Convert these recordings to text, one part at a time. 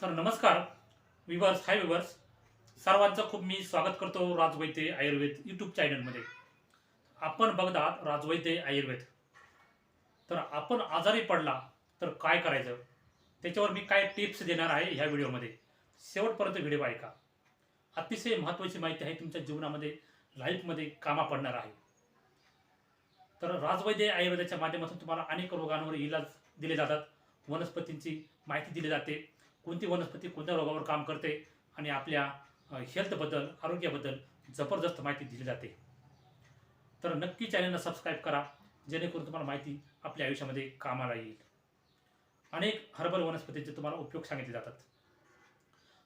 तर नमस्कार विवर्स हाय विवर्स सर्वांचं खूप मी स्वागत करतो राजवैद्य आयुर्वेद यूट्यूब चॅनलमध्ये आपण बघत आहात राजवैद्य आयुर्वेद. तर आपण आजारी पडला तर काय करायचं? त्याच्यावर मी काय टिप्स देणार आहे ह्या व्हिडिओमध्ये शेवटपर्यंत व्हिडिओ ऐका. अतिशय महत्त्वाची माहिती आहे तुमच्या जीवनामध्ये लाईफमध्ये कामा पडणार आहे. तर राजवैद्य आयुर्वेदाच्या माध्यमातून तुम्हाला अनेक रोगांवर इलाज दिले जातात. वनस्पतींची माहिती दिली जाते. कोणती वनस्पती कोणत्या रोगावर काम करते आणि आपल्या हेल्थबद्दल आरोग्याबद्दल जबरदस्त माहिती दिली जाते. तर नक्की चॅनलला सबस्क्राईब करा जेणेकरून तुम्हाला माहिती आपल्या आयुष्यामध्ये कामाला येईल. अनेक हर्बल वनस्पतींचे तुम्हाला उपयोग सांगितले जातात.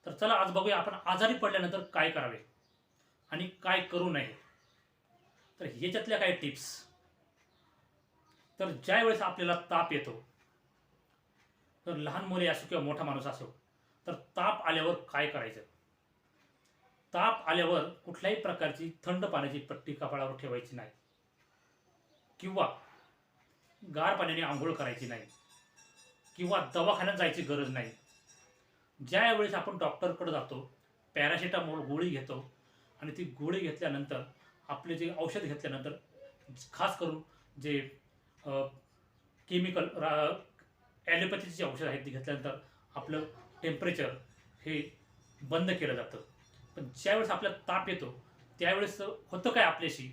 तर चला आज बघूया आपण आजारी पडल्यानंतर काय करावे आणि काय करू नये. तर ह्याच्यातल्या काही टिप्स तर ज्या वेळेस आपल्याला ताप येतो तर लहान मुले असो किंवा मोठा माणूस असो तर ताप आल्यावर काय करायचं? ताप आल्यावर कुठल्याही प्रकारची थंड पाण्याची पट्टी कपाळावर ठेवायची नाही. किंवा गार पाण्याने आंघोळ करायची नाही. किंवा दवाखान्यात जायची गरज नाही. ज्या वेळेस आपण डॉक्टरकडे जातो पॅरासिटामोल गोळी घेतो आणि ती गोळी घेतल्यानंतर आपले जे औषध घेतल्यानंतर खास करून जे केमिकल रा ॲलोपॅथीची जी औषधं आहेत ती घेतल्यानंतर आपलं टेम्परेचर हे बंद केलं जातं. पण ज्यावेळेस आपल्याला ताप येतो त्यावेळेस होतं काय आपल्याशी?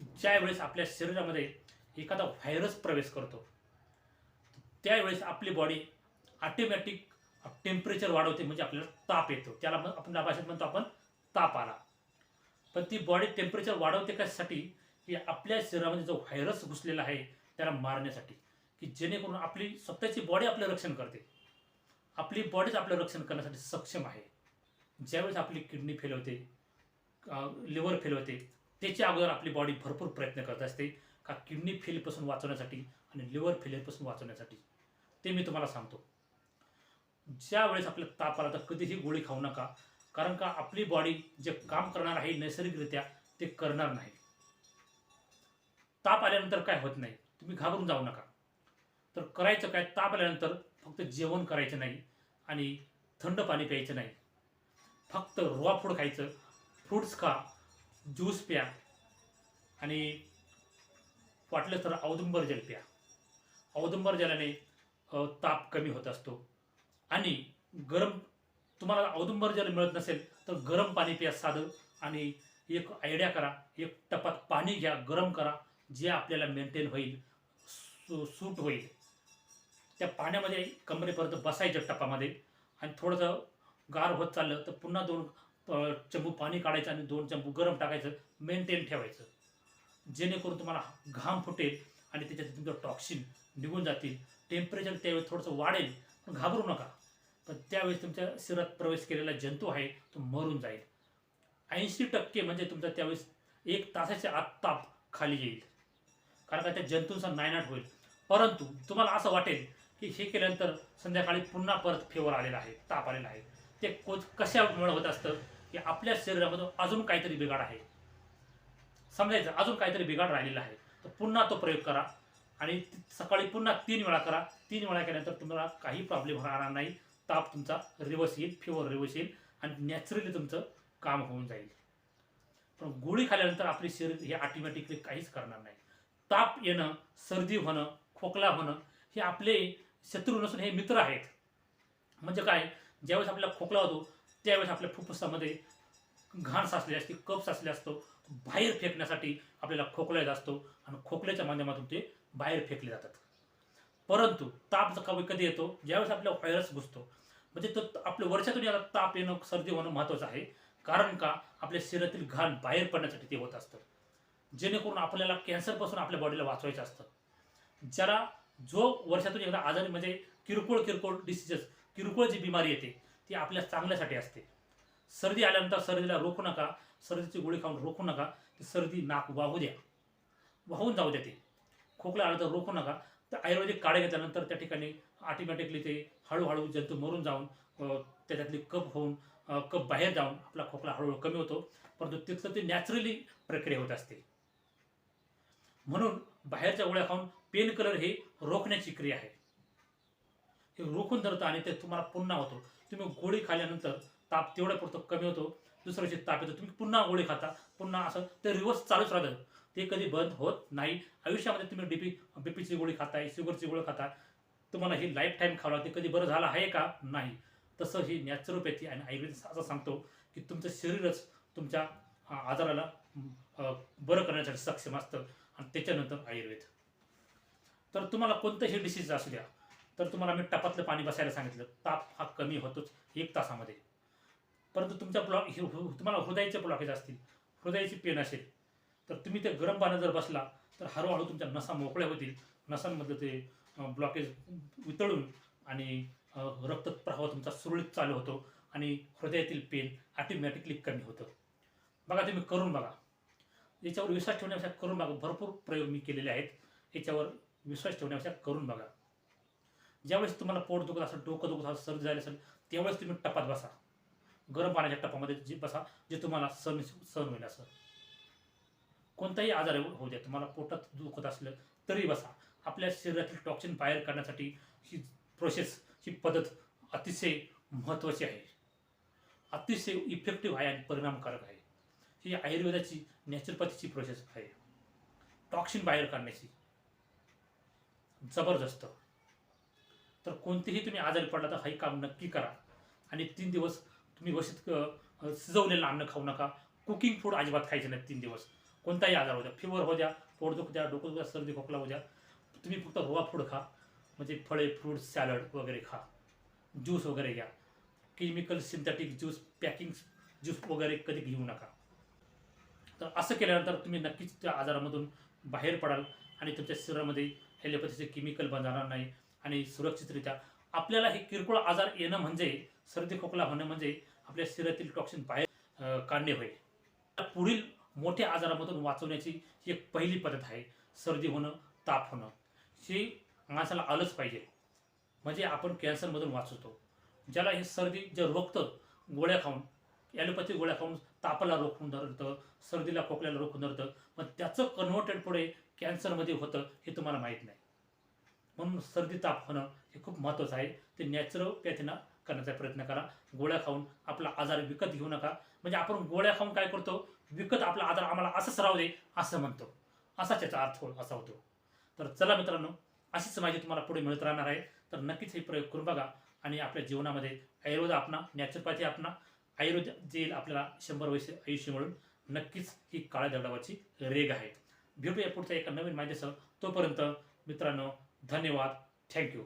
की ज्यावेळेस आपल्या शरीरामध्ये एखादा व्हायरस प्रवेश करतो त्यावेळेस आपली बॉडी ऑटोमॅटिक टेम्परेचर वाढवते म्हणजे आपल्याला ताप येतो. त्याला आपण भाषेत म्हणतो आपण ताप आला. पण ती बॉडी टेम्परेचर वाढवते कशासाठी? की आपल्या शरीरामध्ये जो व्हायरस घुसलेला आहे त्याला मारण्यासाठी. की जेणेकरून आपली स्वतःची बॉडी आपलं रक्षण करते. आपली बॉडीच आपलं रक्षण करण्यासाठी सक्षम आहे. ज्यावेळेस आपली किडनी फेल होते लिव्हर फेल होते त्याच्या अगोदर आपली बॉडी भरपूर प्रयत्न करत असते. का किडनी फेलपासून वाचवण्यासाठी आणि लिव्हर फेलपासून वाचवण्यासाठी. ते मी तुम्हाला सांगतो. ज्या वेळेस आपल्याला ताप आला तर कधीही गोळी खाऊ नका. कारण का आपली बॉडी जे काम करणार आहे नैसर्गिकरित्या ते करणार नाही. ताप आल्यानंतर काय होत नाही. तुम्ही घाबरून जाऊ नका. तर करायचं काय? ताप आल्यानंतर फक्त जेवण करायचं नाही आणि थंड पाणी प्यायचं नाही. फक्त रॉ फूड खायचं. फ्रूट्स खा ज्यूस प्या आणि वाटलं तर औदुंबर जल प्या. औदुंबर जलाने ताप कमी होत असतो. आणि गरम तुम्हाला औदुंबर जल मिळत नसेल तर गरम पाणी प्या साधं आणि एक आयडिया करा. एक टपात पाणी घ्या गरम करा. जे आपल्याला मेंटेन होईल सू सूट होईल. त्या पाण्यामध्ये कंबरेपर्यंत बसायचं टप्पामध्ये आणि थोडंसं गार होत चाललं तर पुन्हा दोन चंबू पाणी काढायचं आणि दोन चंबू गरम टाकायचं मेंटेन ठेवायचं. जेणेकरून तुम्हाला घाम फुटेल आणि त्याच्यात तुमचं टॉक्सिन निघून जातील. टेम्परेचर त्यावेळेस थोडंसं वाढेल पण घाबरू नका. पण त्यावेळेस तुमच्या शरीरात प्रवेश केलेला जंतू आहे तो मरून जाईल. ऐंशी टक्के म्हणजे तुमचा त्यावेळेस एक तासाच्या आत ताप खाली येईल. कारण का त्या जंतूंचा नायनाट होईल. परंतु तुम्हाला असं वाटेल की हे केल्यानंतर संध्याकाळी पुन्हा परत फेवर आलेला आहे ताप आलेला आहे. ते कोच कशामुळे होत असतं? की आपल्या शरीरामधून अजून काहीतरी बिघाड आहे. समजायचं? अजून काहीतरी बिघाड राहिलेला आहे. तर पुन्हा तो प्रयोग करा आणि सकाळी पुन्हा तीन वेळा करा. तीन वेळा केल्यानंतर तुम्हाला काही प्रॉब्लेम होणार नाही. ताप तुमचा रिवर्स येईल फिवर रिवर्स येईल आणि नॅचरली तुमचं काम होऊन जाईल. पण गोळी खाल्ल्यानंतर आपले शरीर हे ऑटोमॅटिकली काहीच करणार नाही. ताप येणं सर्दी होणं खोकला होणं हे आपले शत्रू नसून हे मित्र आहेत. म्हणजे काय? ज्यावेळेस आपल्याला खोकला होतो त्यावेळेस आपल्या फुफ्फुसामध्ये घाण साचली असते कप साचले असतो. बाहेर फेकण्यासाठी आपल्याला खोकला येत असतो आणि खोकल्याच्या माध्यमातून ते बाहेर फेकले जातात. परंतु ताप कधी कधी येतो? ज्यावेळेस आपला व्हायरस घुसतो. म्हणजे तो आपल्या वर्षातून याला ताप येणं सर्दी होणं महत्त्वाचं आहे. कारण का? आपल्या शरीरातील घाण बाहेर पडण्यासाठी ते होत असतं. जेणेकरून आपल्याला कॅन्सरपासून आपल्या बॉडीला वाचवायचं असतं. ज्याला जो वर्षातून एकदा आजारी म्हणजे किरकोळ किरकोळ डिसिजेस किरकोळ जी बिमारी येते ती आपल्या चांगल्यासाठी असते. सर्दी आल्यानंतर सर्दीला रोखू नका सर्दीची गोळी खाऊन रोखू नका ती सर्दी नाक वाहू द्या. वाहून जाऊ द्या ते. खोकला आला तर रोखू नका. तर आयुर्वेदिक काढे घेतल्यानंतर त्या ठिकाणी ऑटोमॅटिकली ते हळूहळू जंतू मरून जाऊन त्याच्यातली कप होऊन कप बाहेर जाऊन आपला खोकला हळूहळू कमी होतो. परंतु तिथलं ते नॅचरली प्रक्रिया होत असते. म्हणून बाहेरच्या गोळ्या खाऊन पेन कलर हे रोखण्याची क्रिया आहे. हे रोखून धरतं आणि ते तुम्हाला पुन्हा होतो. तुम्ही गोळी खाल्ल्यानंतर ताप तेवढ्या पुरतं कमी होतो. दुसऱ्या दिवशी ताप येतो. तुम्ही पुन्हा गोळी खाता. पुन्हा असं ते रिवर्स चालूच राहतं. ते कधी बंद होत नाही. आयुष्यामध्ये तुम्ही डीपी बीपीची गोळी खाताय शुगरची गोळी खाता. तुम्हाला ही लाईफ टाईम खावं लागते. कधी बरं झालं आहे का? नाही. तसं ही नॅचरोपॅथी आणि आयुर्वेद असं सांगतो की तुमचं शरीरच तुमच्या आजाराला बरं करण्यासाठी सक्षम असतं. आणि त्याच्यानंतर आयुर्वेद. तर तुम्हाला कोणतंही डिसीज असू द्या तर तुम्हाला मी टपातलं पाणी बसायला सांगितलं ताप हा कमी होतोच एक तासामध्ये. परंतु तुमच्या ब्लॉक तुम्हाला हृदयाचे ब्लॉकेज असतील हृदयाची पेन असेल तर तुम्ही ते गरम पाण्यात जर बसला तर हळूहळू तुमच्या नसा मोकळ्या होतील. नसांमधलं ते ब्लॉकेज वितळून आणि रक्त रक्तप्रवाह तुमचा सुरळीत चालू होतो आणि हृदयातील पेन ऑटोमॅटिकली कमी होतं. बघा तुम्ही करून बघा. याच्यावर विश्वास ठेवण्यापेक्षा करून बघा. भरपूर प्रयोग मी केलेले आहेत. याच्यावर विश्वास ठेवण्यापेक्षा करून बघा. ज्यावेळेस तुम्हाला पोट दुखत असेल डोकं दुखत असेल सर्दी झाली असेल त्यावेळेस तुम्ही टपात बसा. गरम पाण्याच्या टपामध्ये जे बसा जे तुम्हाला सहन सहन होईल असं. कोणताही आजार होऊ द्या. तुम्हाला पोटात दुखत असलं तरी बसा. आपल्या शरीरातील टॉक्सिन बाहेर काढण्यासाठी ही प्रोसेस ही पद्धत अतिशय महत्त्वाची आहे. अतिशय इफेक्टिव्ह आहे आणि परिणामकारक आहे. ही आयुर्वेदाची नॅचरोपॅथीची प्रोसेस आहे. टॉक्सिन बाहेर काढण्याची. जबरदस्त. तर कोणतेही तुम्ही आजारी पडला तर हे काम नक्की करा. आणि तीन दिवस तुम्ही व्यवस्थित शिजवलेलं अन्न खाऊ नका. कुकिंग फूड अजिबात खायचं नाही तीन दिवस. कोणताही आजार होऊ द्या. फिवर हो द्या पोटदुख द्या डोकं द्या सर्दी खोकला हो द्या. तुम्ही फक्त रवा फूड खा. म्हणजे फळे फ्रूट सॅलड वगैरे खा. ज्यूस वगैरे घ्या. Chemical synthetic juice packing juice वगैरे कधी घेऊ नका. तर असं केल्यानंतर तुम्ही नक्कीच त्या आजारामधून बाहेर पडाल आणि तुमच्या शरीरामध्ये ॲलोपॅथीचे केमिकल बनणार नाही आणि सुरक्षितरित्या आपल्याला हे किरकोळ आजार येणं म्हणजे सर्दी खोकला होणं म्हणजे आपल्या शरीरातील टॉक्सिन बाहेर काढणे होय. पुढील मोठ्या आजारामधून वाचवण्याची ही एक पहिली पद्धत आहे सर्दी होणं ताप होणं. ही माणसाला आलंच पाहिजे. म्हणजे आपण कॅन्सरमधून वाचवतो. ज्याला हे सर्दी जे रोखतं गोळ्या खाऊन ॲलोपॅथी गोळ्या खाऊन तापाला रोखून धरतं सर्दीला खोकल्याला रोखून धरतं. मग त्याचं कन्व्हर्टेड पुढे कॅन्सरमध्ये होतं हे तुम्हाला माहीत नाही. म्हणून सर्दी ताप होणं हे खूप महत्त्वाचं आहे. ते नॅचरोपॅथीनं करण्याचा प्रयत्न करा. गोळ्या खाऊन आपला आजार विकत घेऊ नका. म्हणजे आपण गोळ्या खाऊन काय करतो? विकत आपला आजार आम्हाला असंच राहू दे असं म्हणतो. असाच याचा अर्थ असा होतो. तर चला मित्रांनो अशीच माहिती तुम्हाला पुढे मिळत राहणार आहे. तर नक्कीच हे प्रयोग करून बघा आणि आपल्या जीवनामध्ये आयुर्वेद आपणा नॅचरोपॅथी आपणा आयुर्वेद देईल आपल्याला शंभर वर्ष आयुष्य मिळून नक्कीच ही काळ्या दगडावरची रेग आहे. भेटूया पुढच्या एका नवीन माहितीसह. तोपर्यंत मित्रांनो धन्यवाद. थँक्यू